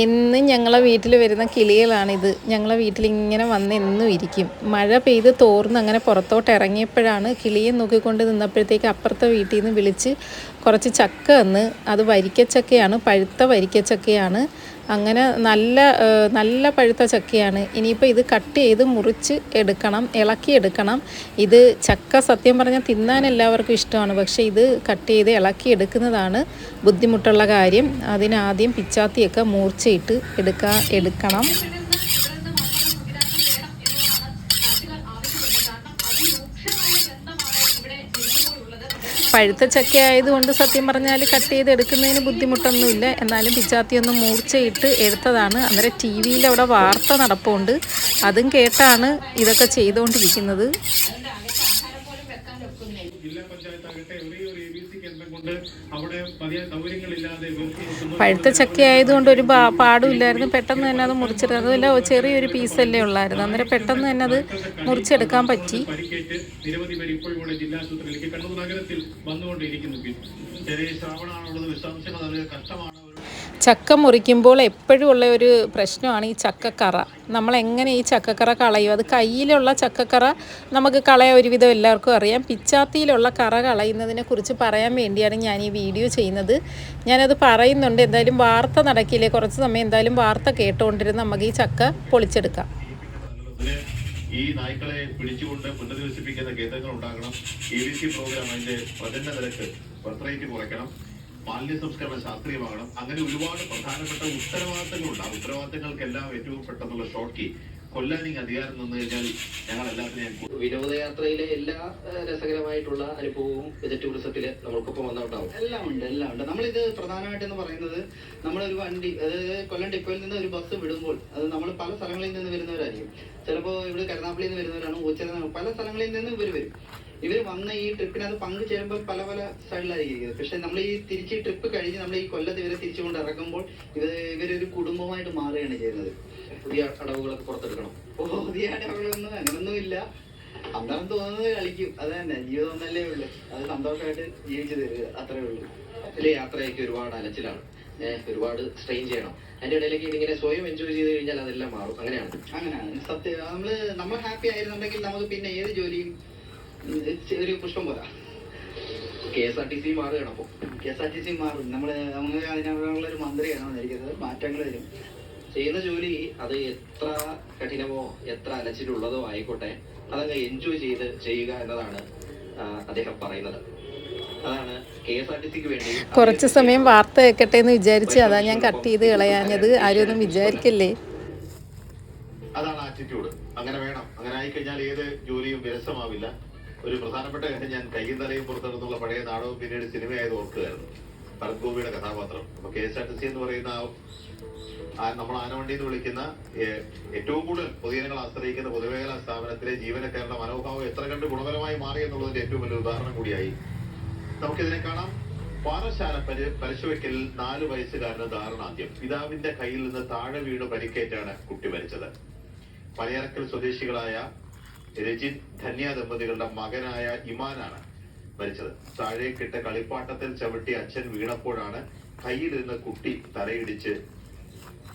എന്നും ഞങ്ങളെ വീട്ടിൽ വരുന്ന കിളികളാണിത്. ഞങ്ങളെ വീട്ടിൽ ഇങ്ങനെ വന്ന് എന്നും ഇരിക്കും. മഴ പെയ്ത് തോർന്ന് അങ്ങനെ പുറത്തോട്ട് ഇറങ്ങിയപ്പോഴാണ് കിളിയെ നോക്കിക്കൊണ്ട് നിന്നപ്പോഴത്തേക്ക് അപ്പുറത്തെ വീട്ടിൽ നിന്ന് വിളിച്ച് കുറച്ച് ചക്ക എന്ന്. അത് വരിക്കച്ചക്കയാണ് പഴുത്ത വരിക്കച്ചക്കയാണ്. അങ്ങനെ നല്ല നല്ല പഴുത്ത ചക്കയാണ്. ഇനിയിപ്പോൾ ഇത് കട്ട് ചെയ്ത് മുറിച്ച് എടുക്കണം ഇളക്കി എടുക്കണം. ഇത് ചക്ക സത്യം പറഞ്ഞാൽ തിന്നാൻ എല്ലാവർക്കും ഇഷ്ടമാണ്. പക്ഷേ ഇത് കട്ട് ചെയ്ത് ഇളക്കി എടുക്കുന്നതാണ് ബുദ്ധിമുട്ടുള്ള കാര്യം. അതിനാദ്യം പിച്ചാത്തിയൊക്കെ മൂർച്ചയിട്ട് എടുക്കാൻ എടുക്കണം. പഴുത്ത ചക്ക ആയതുകൊണ്ട് സത്യം പറഞ്ഞാൽ കട്ട് ചെയ്ത് എടുക്കുന്നതിന് ബുദ്ധിമുട്ടൊന്നുമില്ല. എന്നാലും പിച്ചാത്തി ഒന്ന് മൂർച്ചയിട്ട് എടുത്തതാണ്. അന്നേരം ടി വിയിൽ അവിടെ വാർത്ത നടപ്പുണ്ട്. അതും കേട്ടാണ് ഇതൊക്കെ ചെയ്തുകൊണ്ടിരിക്കുന്നത് ജില്ലാ പഞ്ചായത്താകട്ടെ ഒരേ ഒരു എ ബി കേന്ദ്രം കൊണ്ട് അവിടെ വലിയ സൗകര്യങ്ങളില്ലാതെ വീർപ്പ് പഴുത്ത ചക്ക ആയതുകൊണ്ട് ഒരു പാ- പാടുമില്ലായിരുന്നു. പെട്ടെന്ന് തന്നെ അത് മുറിച്ചെടുക്കാം അതുമല്ല ചെറിയൊരു പീസല്ലേ ഉള്ളായിരുന്നു. അന്നേരം പെട്ടെന്ന് തന്നെ അത് മുറിച്ചെടുക്കാൻ പറ്റി. പരിക്കേറ്റ് നിരവധി പേർ ഇപ്പോൾ ഇവിടെ ജില്ലാ ആശുപത്രിയിലേക്ക് കണ്ണൂർ നഗരത്തിൽ വന്നുകൊണ്ടിരിക്കുന്നു. ചെറിയ ശ്രാവണാണുള്ളത്. നൽകുക കഷ്ടമാണ്. ഒരു ചക്ക മുറിക്കുമ്പോൾ എപ്പോഴും ഉള്ള ഒരു പ്രശ്നമാണ് ഈ ചക്കക്കറ. നമ്മൾ എങ്ങനെ ഈ ചക്കക്കറ കളയും? അത് കയ്യിലുള്ള ചക്കക്കറ നമുക്ക് കളയാൻ ഒരുവിധം എല്ലാവർക്കും അറിയാം. പിച്ചാത്തിയിലുള്ള കറ കളയുന്നതിനെ കുറിച്ച് പറയാൻ വേണ്ടിയാണ് ഞാൻ ഈ വീഡിയോ ചെയ്യുന്നത്. ഞാനത് പറയുന്നുണ്ട്. എന്തായാലും വാർത്ത നടക്കില്ലേ? കുറച്ച് സമയം എന്തായാലും വാർത്ത കേട്ടുകൊണ്ടിരുന്ന് നമുക്ക് ഈ ചക്ക പൊളിച്ചെടുക്കാം. ഈ നായ്ക്കളെ പിടിച്ചുകൊണ്ട് പുനരധിവസിപ്പിക്കുന്ന കേന്ദ്രങ്ങൾ ഉണ്ടാകണം എ ബി സി പ്രോഗ്രാം അതിന്റെ പ്രചരണ നിരക്ക് ബർത്ത് റേറ്റ് കുറയ്ക്കണം. മാലിന്യ സംസ്കരണം ശാസ്ത്രീയമാകണം അങ്ങനെ ഒരുപാട് പ്രധാനപ്പെട്ട ഉത്തരവാദിത്തങ്ങളുണ്ട്. ആ ഉത്തരവാദിത്തങ്ങൾക്കെല്ലാം ഏറ്റവും പെട്ടെന്നുള്ള ഷോർട്ട് കീ കൊല്ലാനിങ് അധികാരം നിന്ന് കഴിഞ്ഞാൽ ഞങ്ങൾ എല്ലാത്തിനെയും വിനോദയാത്രയിലെ എല്ലാ രസകരമായിട്ടുള്ള അനുഭവവും ബജറ്റ് ടൂറിസത്തിൽ നമ്മൾക്കൊപ്പം വന്നിട്ടുണ്ടാവും. എല്ലാം ഉണ്ട് എല്ലാം ഉണ്ട്. നമ്മളിത് പ്രധാനമായിട്ടെന്ന് പറയുന്നത് നമ്മളൊരു വണ്ടി അതായത് കൊല്ലം ഡിപ്പോയിൽ നിന്ന് ഒരു ബസ് വിടുമ്പോൾ അത് നമ്മൾ പല സ്ഥലങ്ങളിൽ നിന്ന് വരുന്നവരായിരിക്കും. ചിലപ്പോൾ ഇവിടെ കരുനാപ്പള്ളിയിൽ നിന്ന് വരുന്നവരാണ് ഊച്ചര പല സ്ഥലങ്ങളിൽ നിന്ന് ഇവർ വരും. ഇവർ വന്ന ഈ ട്രിപ്പിനകത്ത് പങ്കുചേരുമ്പോൾ പല പല സൈഡിലായിരിക്കും പക്ഷെ നമ്മൾ ഈ തിരിച്ച് ട്രിപ്പ് കഴിഞ്ഞ് നമ്മൾ ഈ കൊല്ലത്ത് ഇവരെ തിരിച്ചുകൊണ്ട് ഇറക്കുമ്പോൾ ഇവർ ഇവരൊരു കുടുംബമായിട്ട് മാറുകയാണ് ചെയ്യുന്നത്. പുതിയ അടവുകളൊക്കെ പുറത്തെടുക്കണം. ഓ പുതിയ അടവുകളൊന്നും അങ്ങനൊന്നും ഇല്ല. അന്നേരം തോന്നുന്നത് കളിക്കും. അത് തന്നെ. ജീവിതം ഒന്നല്ലേ ഉള്ളു. അത് സന്തോഷമായിട്ട് ജീവിച്ചു തരിക. അത്രേ ഉള്ളൂ. ഇതിലെ യാത്രയൊക്കെ ഒരുപാട് അലച്ചിലാണ്. ഒരുപാട് സ്ട്രെയിൻ ചെയ്യണം. അതിന്റെ ഇടയിലേക്ക് ഇതിങ്ങനെ സ്വയം എൻജോയ് ചെയ്ത് കഴിഞ്ഞാൽ അതെല്ലാം മാറും. അങ്ങനെയാണ്. അങ്ങനെയാണ്. സത്യം. നമ്മൾ നമ്മൾ ഹാപ്പി ആയിരുന്നുണ്ടെങ്കിൽ നമുക്ക് പിന്നെ ഏത് ജോലിയും ഒരു പുഷ്പം പോരാ. K S R T C മാറുകയാണ് അപ്പോൾ K S R T C മാറും. നമ്മൾ നമുക്ക് അതിനുള്ള ഒരു മന്ത്രിയാണ് വന്നിരിക്കുന്നത് മാറ്റങ്ങൾ വരും. ചെയ്യുന്ന ജോലി അത് എത്ര കഠിനമോ എത്ര അലച്ചിട്ടുള്ളതോ ആയിക്കോട്ടെ അതങ്ങ് എൻജോയ് ചെയ്ത് ചെയ്യുക എന്നതാണ് അദ്ദേഹം പറയുന്നത്. കുറച്ച് സമയം വാർത്ത കേൾക്കട്ടെ എന്ന് വിചാരിച്ച് അതാ ഞാൻ കട്ട് ചെയ്ത് കളയാഞ്ഞത് ആരും ഒന്നും വിചാരിക്കല്ലേ? അതാണ് ആറ്റിറ്റ്യൂഡ് അങ്ങനെ വേണം. അങ്ങനെ ആയിക്കഴിഞ്ഞാൽ ഏത് ജോലിയും വിരസമാവില്ല. ഒരു പ്രധാനപ്പെട്ട കാര്യം ഞാൻ കയ്യും തലയും പുറത്തെടുത്തുള്ള പഴയ നാടകവും പിന്നീട് സിനിമയായത് ഓർക്കുകയായിരുന്നു. ഭരത് ഗോപിയുടെ കഥാപാത്രം. അപ്പൊ K S R T C എന്ന് പറയുന്ന നമ്മൾ ആനവണ്ടി എന്ന് വിളിക്കുന്ന ഏറ്റവും കൂടുതൽ പൊതുജനങ്ങൾ ആശ്രയിക്കുന്ന പൊതുമേഖലാ സ്ഥാപനത്തിലെ ജീവനക്കാരുടെ മനോഭാവം എത്ര കണ്ട് ഗുണപരമായി മാറി എന്നുള്ളതിന്റെ ഏറ്റവും വലിയ ഉദാഹരണം കൂടിയായി. നമുക്കിതിനെ കാണാം. പാറശാല പരി പരിശോയ്ക്കൽ നാല് വയസ്സുകാരന് ദാരുണാന്ത്യം. പിതാവിന്റെ കയ്യിൽ നിന്ന് താഴെ വീണ് പരിക്കേറ്റാണ് കുട്ടി മരിച്ചത്. പലയറക്കൽ സ്വദേശികളായ രജിൻ ധന്യ ദമ്പതികളുടെ മകനായ ഇമാനാണ് മരിച്ചത്. താഴേക്കിട്ട കളിപ്പാട്ടത്തിൽ ചവിട്ടി അച്ഛൻ വീണപ്പോഴാണ് കയ്യിലിരുന്ന കുട്ടി തലയിടിച്ച്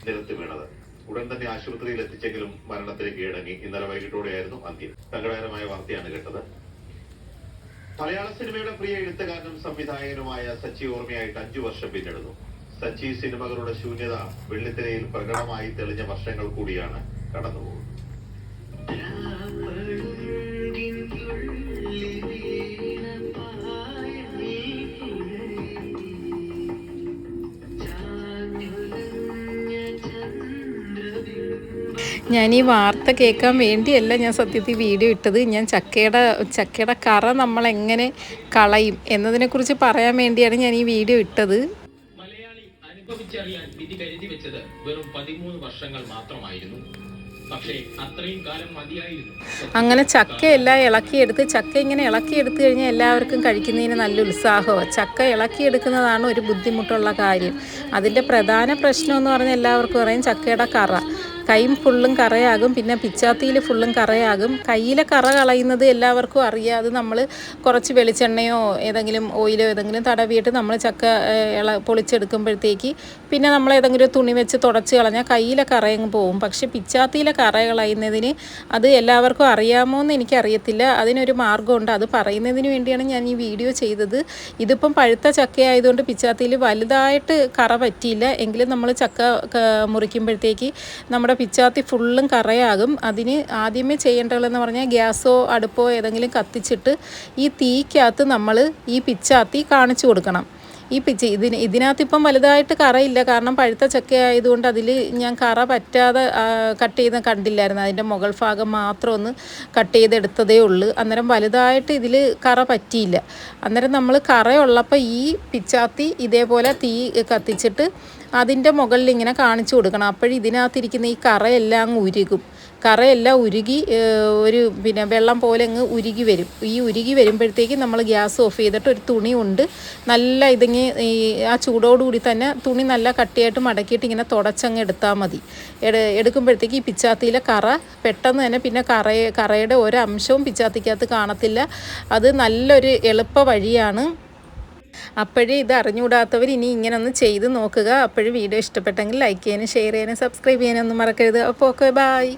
നിലത്ത് വീണത്. ഉടൻ തന്നെ ആശുപത്രിയിൽ എത്തിച്ചെങ്കിലും മരണത്തിന് കീഴടങ്ങി ഇന്നലെ വൈകിട്ടോടെയായിരുന്നു അന്ത്യം. സങ്കടകരമായ വാർത്തയാണ് കേട്ടത്. മലയാള സിനിമയുടെ പ്രിയ എഴുത്തുകാരനും സംവിധായകനുമായ സച്ചി ഓർമ്മയായിട്ട് അഞ്ചു വർഷം പിന്നിടുന്നു. സച്ചി സിനിമകളുടെ ശൂന്യത വെള്ളിത്തിരയിൽ പ്രകടമായി തെളിഞ്ഞ വർഷങ്ങൾ കൂടിയാണ് കടന്നുപോകുന്നത്. ഞാൻ ഈ വാർത്ത കേൾക്കാൻ വേണ്ടിയല്ല ഞാൻ സത്യത്തിൽ വീഡിയോ ഇട്ടത്. ഞാൻ ചക്കയുടെ ചക്കയുടെ കറ നമ്മൾ എങ്ങനെ കളയും എന്നതിനെക്കുറിച്ച് പറയാൻ വേണ്ടിയാണ് ഞാൻ ഈ വീഡിയോ ഇട്ടത്. അനുഭവിച്ചറിയാൻ വിധി കരുതി വെച്ചത് വെറും പതിമൂന്ന് വർഷങ്ങൾ മാത്രമായിരുന്നു. അങ്ങനെ ചക്കയെല്ലാം ഇളക്കിയെടുത്ത് ചക്ക ഇങ്ങനെ ഇളക്കിയെടുത്ത് കഴിഞ്ഞാൽ എല്ലാവർക്കും കഴിക്കുന്നതിന് നല്ല ഉത്സാഹമാണ് ചക്ക ഇളക്കിയെടുക്കുന്നതാണ് ഒരു ബുദ്ധിമുട്ടുള്ള കാര്യം. അതിന്റെ പ്രധാന പ്രശ്നം എന്ന് പറഞ്ഞാൽ എല്ലാവർക്കും അറിയാം ചക്കയുടെ കറ. കൈയും ഫുള്ളും കറയാകും പിന്നെ പിച്ചാത്തിയിൽ ഫുള്ളും കറയാകും. കയ്യിലെ കറ കളയുന്നത് എല്ലാവർക്കും അറിയാം. അത് നമ്മൾ കുറച്ച് വെളിച്ചെണ്ണയോ ഏതെങ്കിലും ഓയിലോ ഏതെങ്കിലും തടവിയിട്ട് നമ്മൾ ചക്ക ഇള പൊളിച്ചെടുക്കുമ്പോഴത്തേക്ക് പിന്നെ നമ്മൾ ഏതെങ്കിലും തുണി വെച്ച് തുടച്ച് കളഞ്ഞാൽ കയ്യിലെ കറയങ്ങ് പോവും. പക്ഷേ പിച്ചാത്തിയിലെ കറ കളയുന്നതിന് അത് എല്ലാവർക്കും അറിയാമോ എന്ന് എനിക്കറിയത്തില്ല. അതിനൊരു മാർഗമുണ്ട്. അത് പറയുന്നതിന് വേണ്ടിയാണ് ഞാൻ ഈ വീഡിയോ ചെയ്തത്. ഇതിപ്പം പഴുത്ത ചക്കയായതുകൊണ്ട് പിച്ചാത്തിയിൽ വലുതായിട്ട് കറ പറ്റിയില്ല. എങ്കിലും നമ്മൾ ചക്ക മുറിക്കുമ്പോഴത്തേക്ക് നമ്മുടെ പിച്ചാത്തി ഫുള്ളും കറയാകും. അതിന് ആദ്യമേ ചെയ്യേണ്ടതെന്ന് പറഞ്ഞാൽ ഗ്യാസോ അടുപ്പോ ഏതെങ്കിലും കത്തിച്ചിട്ട് ഈ തീക്കകത്ത് നമ്മൾ ഈ പിച്ചാത്തി കാണിച്ചു കൊടുക്കണം. ഈ പിച്ച ഇതിന് ഇതിനകത്ത് ഇപ്പം വലുതായിട്ട് കറയില്ല. കാരണം പഴുത്ത ചക്ക ആയതുകൊണ്ട് അതിൽ ഞാൻ കറ പറ്റാതെ കട്ട് ചെയ്ത് കണ്ടില്ലായിരുന്നു. അതിന്റെ മുകൾ ഭാഗം മാത്രം ഒന്ന് കട്ട് ചെയ്തെടുത്തതേ ഉള്ളൂ. അന്നേരം വലുതായിട്ട് ഇതിൽ കറ പറ്റിയില്ല. അന്നേരം നമ്മൾ കറയുള്ളപ്പോൾ ഈ പിച്ചാത്തി ഇതേപോലെ തീ കത്തിച്ചിട്ട് അതിന്റെ മുകളിൽ ഇങ്ങനെ കാണിച്ചു കൊടുക്കണം. അപ്പോഴും ഇതിനകത്തിരിക്കുന്ന ഈ കറയെല്ലാം ഉരുകും. കറയെല്ലാം ഉരുകി ഒരു പിന്നെ വെള്ളം പോലെ അങ്ങ് ഉരുകി വരും. ഈ ഉരുകി വരുമ്പോഴത്തേക്ക് നമ്മൾ ഗ്യാസ് ഓഫ് ചെയ്തിട്ട് ഒരു തുണി ഉണ്ട്. നല്ല ഇതിങ്ങി ഈ ആ ചൂടോടുകൂടി തന്നെ തുണി നല്ല കട്ടിയായിട്ട് മടക്കിയിട്ട് ഇങ്ങനെ തുടച്ചങ്ങ് എടുത്താൽ മതി. എട് എടുക്കുമ്പോഴത്തേക്ക് ഈ പിച്ചാത്തിയിലെ കറ പെട്ടെന്ന് തന്നെ പിന്നെ കറയെ കറയുടെ ഒരംശവും പിച്ചാത്തിക്കകത്ത് കാണത്തില്ല. അത് നല്ലൊരു എളുപ്പ വഴിയാണ്. അപ്പോഴേ ഇത് അറിഞ്ഞുകൂടാത്തവർ ഇനി ഇങ്ങനൊന്ന് ചെയ്ത് നോക്കുക. അപ്പോഴും വീഡിയോ ഇഷ്ടപ്പെട്ടെങ്കിൽ ലൈക്ക് ചെയ്യാനും ഷെയർ ചെയ്യാനും സബ്സ്ക്രൈബ് ചെയ്യാനും ഒന്നും മറക്കരുത്. അപ്പോൾ ഓക്കെ ബായ്